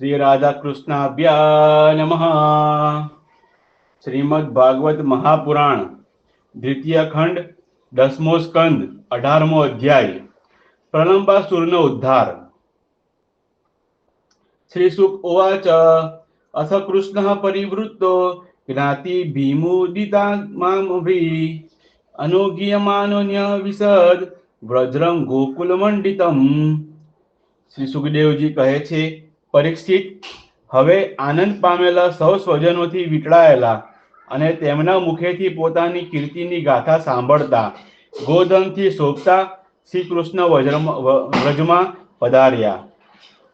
શ્રી રાધા કૃષ્ણાભ્યા નમઃ શ્રીમદ ભાગવત મહાપુરાણ દ્વિતીય ખંડ દસમો સ્કંદ અઢારમો અધ્યાય પ્રલંબાસુરનો ઉદ્ધાર શ્રી સુખ ઉવાચ અથ કૃષ્ણ પરિવૃત્તો જ્ઞાતિ ભીમુદિતા મામભી અનુગીયમાનોન્ય વિસદ વ્રજરમ ગોકુલ મંડિતમ શ્રી સુખદેવજી કહે છે પરીક્ષિત હવે આનંદ પામેલા સૌ સ્વજનોથી વિકળાયેલા અને તેમના મુખેથી પોતાની કીર્તિની ગાથા સાંભળતા ગોધનથી શોભતા શ્રી કૃષ્ણ વ્રજમાં પધાર્યા.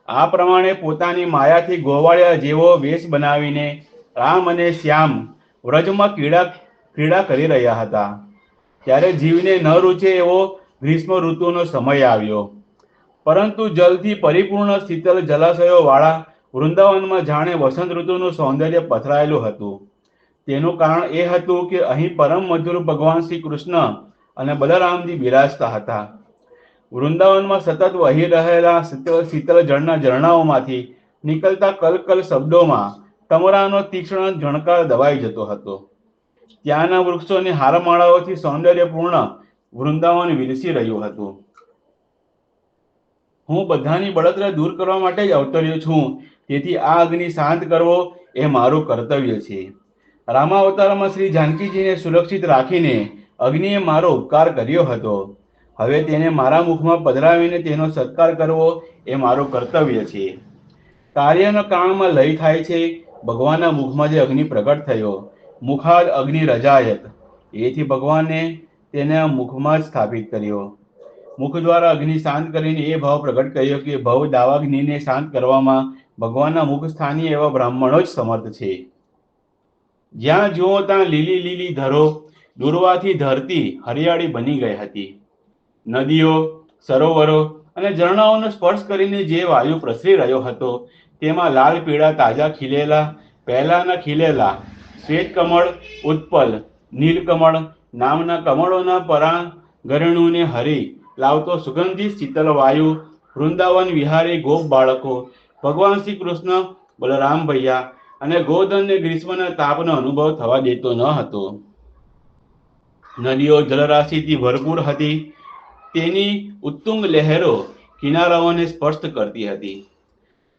આ પ્રમાણે પોતાની માયાથી ગોવાળિયા જેવો વેશ બનાવીને રામ અને શ્યામ વ્રજમાં ક્રીડા ક્રીડા કરી રહ્યા હતા. ત્યારે જીવને ન રૂચે એવો ગ્રીષ્મ ઋતુનો સમય આવ્યો. પરંતુ જલથી પરિપૂર્ણ શીતલ જલાશયો વાળા વૃંદાવનમાં જાણે વસંત ઋતુનું સૌંદર્ય પથરાયેલું હતું. તેનું કારણ એ હતું કે અહીં પરમ મધુર ભગવાન શ્રી કૃષ્ણ અને બલરામજી બિરાજતા હતા. વૃંદાવનમાં સતત વહી રહેલા શીતલ જળના ઝરણાઓમાંથી નીકળતા કલકલ શબ્દોમાં તમરાનો તીક્ષ્ણ ઝણકાર દબાઈ જતો હતો. ત્યાંના વૃક્ષોની હારમાળાઓથી સૌંદર્યપૂર્ણ વૃંદાવન વિલસી રહ્યું હતું. હું બધાની બળતરા દૂર કરવા માટે જ અવતર્યો છું. તેથી આ અગ્નિ શાંત કરવો એ મારું કર્તવ્ય છે. રામાવતારમાં શ્રી જાનકીજીને સુરક્ષિત રાખીને અગ્નિએ મારો ઉપકાર કર્યો હતો. હવે તેને મારા મુખમાં પધરાવીને તેનો સત્કાર કરવો એ મારું કર્તવ્ય છે. કાર્યના કાળમાં લય થાય છે. ભગવાનના મુખમાં જે અગ્નિ પ્રગટ થયો, મુખાદ અગ્નિ રજાયત. એથી ભગવાને તેને મુખમાં જ સ્થાપિત કર્યો. મુખ દ્વારા અગ્નિ શાંત કરીને એ ભાવ પ્રગટ કર્યો કે ભવ દાવાગ્નિને શાંત કરવામાં ભગવાનના મુખ સ્થાનીય એવા બ્રાહ્મણો જ સમર્થ છે. જ્યાં જુઓ ત્યાં લીલી લીલી ધરો દુર્વાથી ધરતી હરિયાળી બની ગઈ હતી. નદીઓ, સરોવરો અને ઝરણાઓનો સ્પર્શ કરીને જે વાયુ પ્રસરી રહ્યો હતો, તેમાં લાલ પીળા તાજા ખીલેલા, પહેલાના ખીલેલા શ્વેત કમળ, ઉત્પલ, નીલકમળ નામના કમળોના પરાગરણુને હરી લાવતો સુગંધિત શીતલ વાયુ, વૃંદાવન વિહારી ગોપ બાળકો, ભગવાન શ્રી કૃષ્ણ, બલરામ ભૈયા અને ગોધનને ગ્રીષ્મના તાપનો અનુભવ થવા દેતો ન હતો. નદીઓ જલરાશિથી ભરપૂર હતી. તેની ઉત્તુંગ લહેરો કિનારાઓને સ્પર્શ કરતી હતી.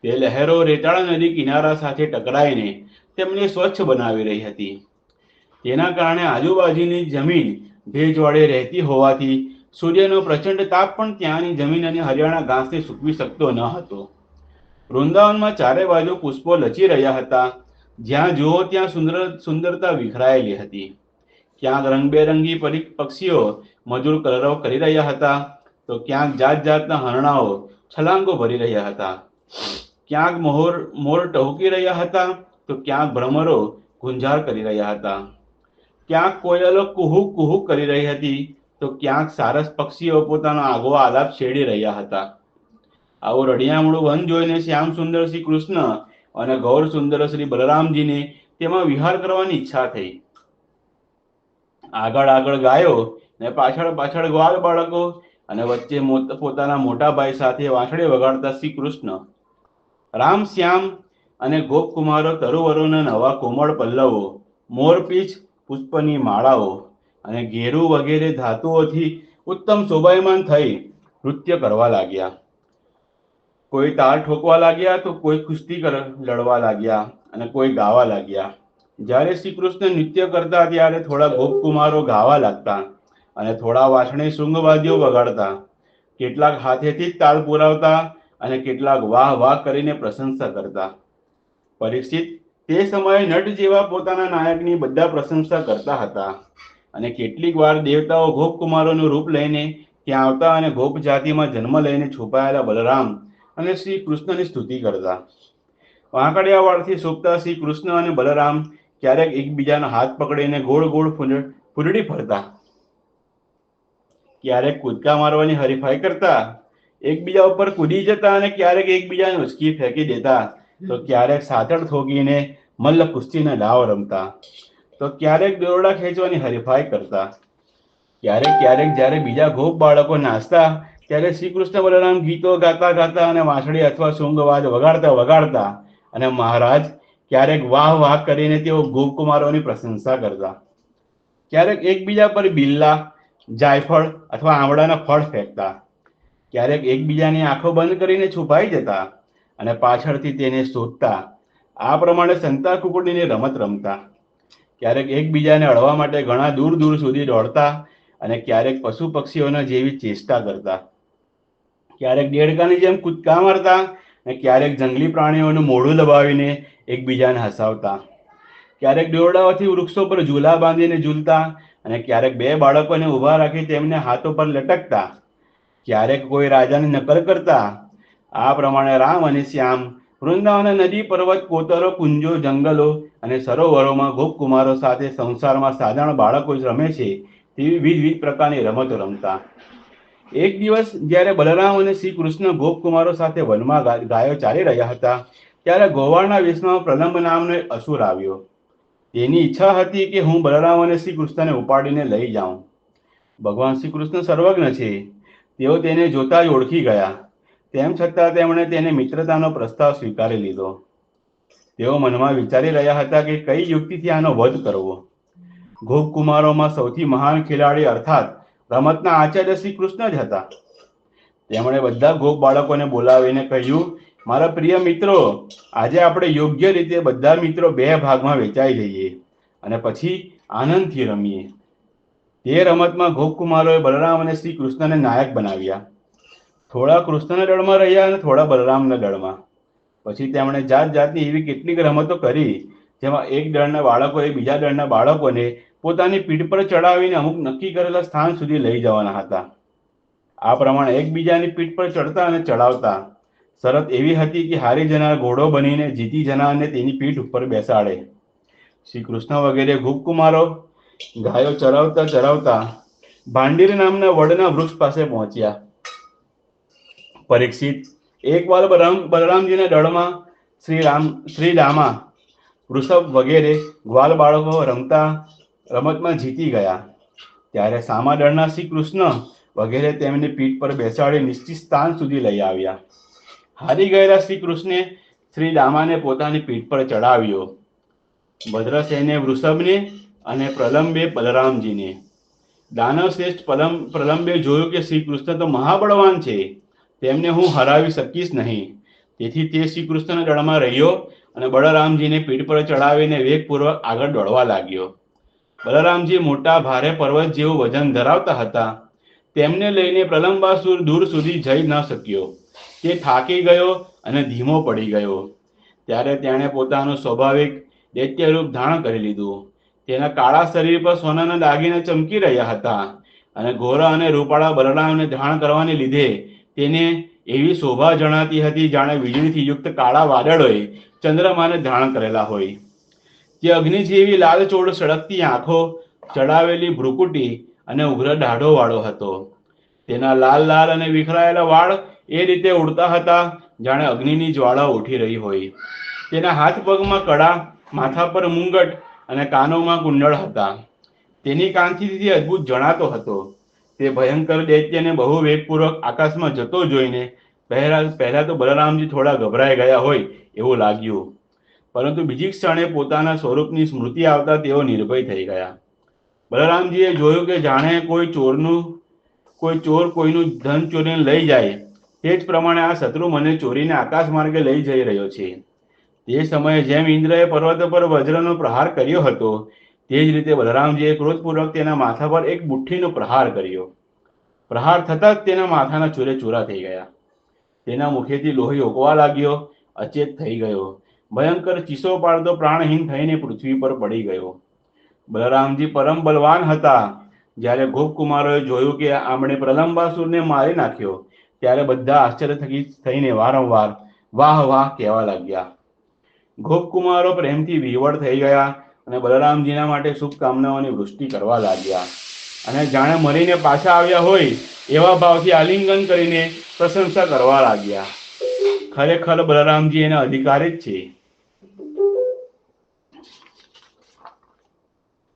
તે લહેરો રેતાળા નદી કિનારા સાથે ટકરાઈને તેમને સ્વચ્છ બનાવી રહી હતી. તેના કારણે આજુબાજુની જમીન ભેજવાળે રહેતી હોવાથી સૂર્યનો પ્રચંડ તાપ પણ ત્યાંની જમીન અને હરિયાણા ઘાસને સૂકવી શકતો ન હતો. વૃંદાવનમાં ચારે બાજુ પુષ્પો લચી રહ્યા હતા. જ્યાં જુઓ ત્યાં સુંદર, સુંદરતા વિખરાયેલી હતી. ક્યાંક રંગબેરંગી પક્ષીઓ મજૂર કલરવ કરી રહ્યા હતા. તો ક્યાંક જાત જાતના હરણાઓ છલાંગો ભરી રહ્યા હતા. ક્યાંક મોર મોર ટહુકી રહ્યા હતા. તો ક્યાંક ભ્રમરો ગુંજાર કરી રહ્યા હતા. ક્યાંક કોયલો કુહુક કુહુક કરી રહી હતી. તો ક્યાંક સારસ પક્ષીઓ પોતાનો આગો આલાપ છેડી રહ્યા હતા. આવો રડિયામણું વન જોઈને શ્યામ સુંદર શ્રી કૃષ્ણ અને ગૌર સુંદર શ્રી બલરામજીને તેમાં વિહાર કરવાની ઈચ્છા થઈ. આગળ આગળ ગાયો ને પાછળ પાછળ ગ્વાલ બાળકો અને વચ્ચે પોતાના મોટા ભાઈ સાથે વાંસળી વગાડતા શ્રી કૃષ્ણ. રામ શ્યામ અને ગોપકુમારો તરુવરોના નવા કોમળ પલ્લવો મોરપીચ પુષ્પની માળાઓ અને ઘેરું વગેરે ધાતુઓથી ઉત્તમ શોભાયમાન થઈ નૃત્ય કરવા લાગ્યા. કોઈ તાળ ઠોકવા લાગ્યા તો કોઈ કુસ્તી લડવા લાગ્યા અને કોઈ ગાવા લાગ્યા. જ્યારે શ્રી કૃષ્ણ નૃત્ય કરતા ત્યારે થોડા ગોપકુમારો ગાવા લાગતા અને થોડા વાસણે શૃંગવાદીઓ વગાડતા. કેટલાક હાથેથી જ તાલ પુરાવતા અને કેટલાક વાહ વાહ કરીને પ્રશંસા કરતા. પરીક્ષિત તે સમયે નટ જેવા પોતાના નાયકની બધા પ્રશંસા કરતા હતા. અને કેટલીક વાર દેવતાઓ ગોપકુમારોનું રૂપ લઈને ત્યાં આવતા અને ગોપ જાતિમાં જન્મ લઈને છુપાયેલા બલરામ અને શ્રી કૃષ્ણની સ્તુતિ કરતા. વાંકડિયા વાળથી શ્રી કૃષ્ણ અને બલરામ ક્યારેક એકબીજાના હાથ પકડીને ગોળ ગોળ ફૂંડડી ફરતા. ક્યારેક કૂદકા મારવાની હરીફાઈ કરતા, એકબીજા ઉપર કૂદી જતા અને ક્યારેક એકબીજાને ઉચકી ફેંકી દેતા. તો ક્યારેક સાતડ થોગીને મલ્લ કુસ્તીના ડાવ રમતા. તો ક્યારેક દોરડા ખેંચવાની હરીફાઈ કરતા. ક્યારેક ક્યારેક જ્યારે બીજા ગોપ બાળકો નાચતા, ત્યારે શ્રી કૃષ્ણ બલરામ ગીતો ગાતા ગાતા અને વાંસળી અથવા સુંગવાજ વગાડતા વગાડતા અને મહારાજ ક્યારેક વાહ વાહ કરીને તેઓ ગોપકુમારોની પ્રશંસા કરતા. ક્યારેક એકબીજા પર બિલ્લા, જાયફળ અથવા આમળાના ફળ ફેંકતા. ક્યારેક એકબીજાની આંખો બંધ કરીને છુપાઈ જતા અને પાછળથી તેને શોધતા. આ પ્રમાણે સંતા કુકડીની રમત રમતા. ક્યારેક એકબીજાને અડવા માટે ઘણા દૂર દૂર સુધી દોડતા અને ક્યારેક પશુ પક્ષીઓના જેવી ચેષ્ટા કરતા. ક્યારેક દેડકાની જેમ કૂદકા મારતા અને ક્યારેક જંગલી પ્રાણીઓનું મોઢું દબાવીને એકબીજાને હસાવતા. ક્યારેક દોરડાઓથી વૃક્ષો પર ઝૂલા બાંધીને ઝૂલતા અને ક્યારેક બે બાળકોને ઊભા રાખી તેમને હાથો પર લટકતા. ક્યારેક કોઈ રાજાની નકલ કરતા. આ પ્રમાણે રામ અને શ્યામ વૃંદાવન નદી પર્વત કોતરો, કુંજો, જંગલો અને સરોવરોમાં ગોપકુમારો સાથે સંસારમાં સાધારણ બાળકો જ રમે છે તેવી વિવિધ પ્રકારની રમતો રમતા. એક દિવસ જ્યારે બલરામ અને શ્રી કૃષ્ણ ગોપકુમારો સાથે વનમાં ગાયો ચાલી રહ્યા હતા, ત્યારે ગોવાળના વેશમાં પ્રલંબ નામનો અસુર આવ્યો. તેની ઈચ્છા હતી કે હું બલરામ અને શ્રી કૃષ્ણને ઉપાડીને લઈ જાઉં. ભગવાન શ્રી કૃષ્ણ સર્વજ્ઞ છે. તેઓ તેને જોતા જ ઓળખી ગયા. તેમ છતાં તેમણે તેને મિત્રતાનો પ્રસ્તાવ સ્વીકારી લીધો. તેઓ મનમાં વિચારી રહ્યા હતા કે કઈ યુક્તિથી આનો વધ કરવો. ગોપકુમારોમાં સૌથી મહાન ખેલાડી અર્થાત રમતના આચાર્ય શ્રી કૃષ્ણ જ હતા. તેમણે બધા ગોપ બાળકોને બોલાવીને કહ્યું, મારા પ્રિય મિત્રો, આજે આપણે યોગ્ય રીતે બધા મિત્રો બે ભાગમાં વેચાઈ જઈએ અને પછી આનંદથી રમીએ. તે રમતમાં ગોપકુમારોએ બલરામ અને શ્રી કૃષ્ણને નાયક બનાવ્યા. થોડા કૃષ્ણના દળમાં રહ્યા અને થોડા બલરામના દળમાં. પછી તેમણે જાત જાતની એવી કેટલીક રમતો કરી, જેમાં એક દળના બાળકોએ બીજા દળના બાળકોને પોતાની પીઠ પર ચડાવીને અમુક નક્કી કરેલા સ્થાન સુધી લઈ જવાના હતા. આ પ્રમાણે એકબીજાની પીઠ પર ચડતા અને ચડાવતા, શરત એવી હતી કે હારી જનાર ઘોડો બનીને જીતી જનારને તેની પીઠ ઉપર બેસાડે. શ્રી કૃષ્ણ વગેરે ગોપકુમારો ગાયો ચરાવતા ચરાવતા, ભાંડીર નામના વડના વૃક્ષ પાસે પહોંચ્યા. પરીક્ષિત. એક વાર બલરામ બલરામજીના દળમાં શ્રી રામ, શ્રી રામા, વૃષભ વગેરે ગ્વાલ બાળકો રમતા, રમતમાં જીતી ગયા. ત્યારે સામા દળના શ્રી કૃષ્ણ વગેરે તેમને પીઠ પર બેસાડી નિશ્ચિત સ્થાન સુધી લઈ આવ્યા. હારી ગયેલા શ્રી કૃષ્ણે શ્રી રામાને પોતાની પીઠ પર ચડાવ્યો. ભદ્રસેને વૃષભને અને પ્રલંબે બલરામજીને. દાનવ શ્રેષ્ઠ પ્રલંબે જોયું કે શ્રી કૃષ્ણ તો મહાબળવાન છે. તેમને હું હરાવી શકીશ નહીં. તેથી તે શ્રી કૃષ્ણના દળમાં રહ્યો અને બળરામજીને પીઠ પર ચડાવીને વેગપૂર્વક આગળ દોડવા લાગ્યો. બલરામજી મોટા ભારે પર્વત જેવું વજન ધરાવતા હતા. તેમને લઈને પ્રલંબાસુર દૂર સુધી જઈ ન શક્યો. તે થાકી ગયો અને ધીમો પડી ગયો. ત્યારે તેણે પોતાનું સ્વાભાવિક દૈત્ય રૂપ ધારણ કરી લીધું. તેના કાળા શરીર પર સોનાના દાગીના ચમકી રહ્યા હતા અને ઘોરા અને રૂપાળા બલરામને ધારણ કરવાને લીધે તેને એવી શોભા જણાતી હતી જાણે વીજળીથી યુક્ત કાળા વાદળોએ ચંદ્રમાને ધારણ કરેલા હોય. તે અગ્નિ જેવી લાલચોળ સળગતી આંખો, ચડાવેલી ભ્રુકુટી અને ઉગ્ર દાઢો વાળો હતો. તેના લાલ લાલ અને વિખરાયેલા વાળ એ રીતે ઉડતા હતા જાણે અગ્નિની જ્વાળા ઉઠી રહી હોય. તેના હાથ પગમાં કડા, માથા પર મુંગટ અને કાનોમાં કુંડળ હતા. તેની કાંતિથી અદ્ભુત જણાતો હતો. તે ભયંકર દૈત્યને બહુ વેગપૂર્વક આકાશમાં જતો જોઈને પહેલા પહેલા તો બલરામજી થોડા ગભરાઈ ગયા હોય એવું લાગ્યું. પરંતુ બીજી ક્ષણે પોતાના સ્વરૂપની સ્મૃતિ આવતા તેઓ નિર્ભય થઈ ગયા. બલરામજીએ જોયું કે જાણે કોઈ ચોરનું, કોઈ ચોર કોઈનું ધન ચોરીને લઈ જાય. તે જ પ્રમાણે આ શત્રુ મને ચોરીને આકાશ માર્ગે લઈ જઈ રહ્યો છે. તે સમયે જેમ ઇન્દ્રએ પર્વત પર વજ્રનો પ્રહાર કર્યો હતો તે જ રીતે બલરામજીએ ક્રોધપૂર્વક તેના માથા પર એક મુઠ્ઠીનો પ્રહાર કર્યો. પ્રહાર થતાં જ તેના માથાના ચૂરે ચૂરા થઈ ગયા. તેના મુખેથી લોહી ઓગવા લાગ્યો, અચેત થઈ ગયો. ભયંકર ચીસો પાડતો પ્રાણહીન થઈને પૃથ્વી પર પડી ગયો. બલરામજી પરમ બલવાન હતા. જ્યારે ગોપકુમારોએ જોયું કે આમણે પ્રલંબાસુરને મારી નાખ્યો, ત્યારે બધા આશ્ચર્યથકી થઈને વારંવાર, વાહ વાહ, કહેવા લાગ્યા. ગોપકુમારો પ્રેમથી વિવળ થઈ ગયા. અને બલરામજીના માટે શુભકામનાઓની વૃષ્ટિ કરવા લાગ્યા. અને જાણે મરીને પાછા આવ્યા હોય, એવા ભાવથી આલિંગન કરીને પ્રશંસા કરવા લાગ્યા. ખરેખર બલરામજી એના અધિકારી જ છે.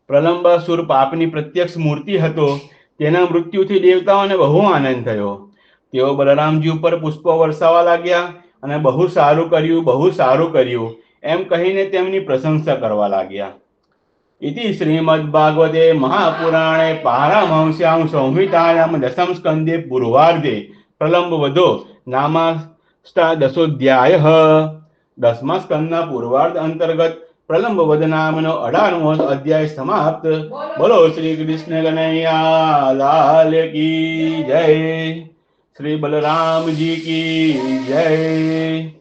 પ્રલંબાસુર પાપની પ્રત્યક્ષ મૂર્તિ હતો. તેના મૃત્યુથી દેવતાઓને બહુ આનંદ થયો. તેઓ બલરામજી ઉપર પુષ્પો વરસાવા લાગ્યા અને બહુ સારું કર્યું, બહુ સારું કર્યું. એમ કહીને તેમની પ્રશંસા કરવા લાગ્યા. ઇતિ શ્રીમદ ભાગવતે મહાપુરાણે પારમહંસ્યામ સંહિતાયામ દશમ સ્કંદે પૂર્વાર્ધે પ્રલંબ વધો નામાષ્ટાદશોધ્યાય. દસમા સ્કંદના પૂર્વાર્ધ અંતર્ગત પ્રલંબ વધ નામનો અઢારમો અધ્યાય સમાપ્ત. બોલો શ્રી કૃષ્ણ કનૈયા, લાલ કી જય. શ્રી બલરામજી કી જય.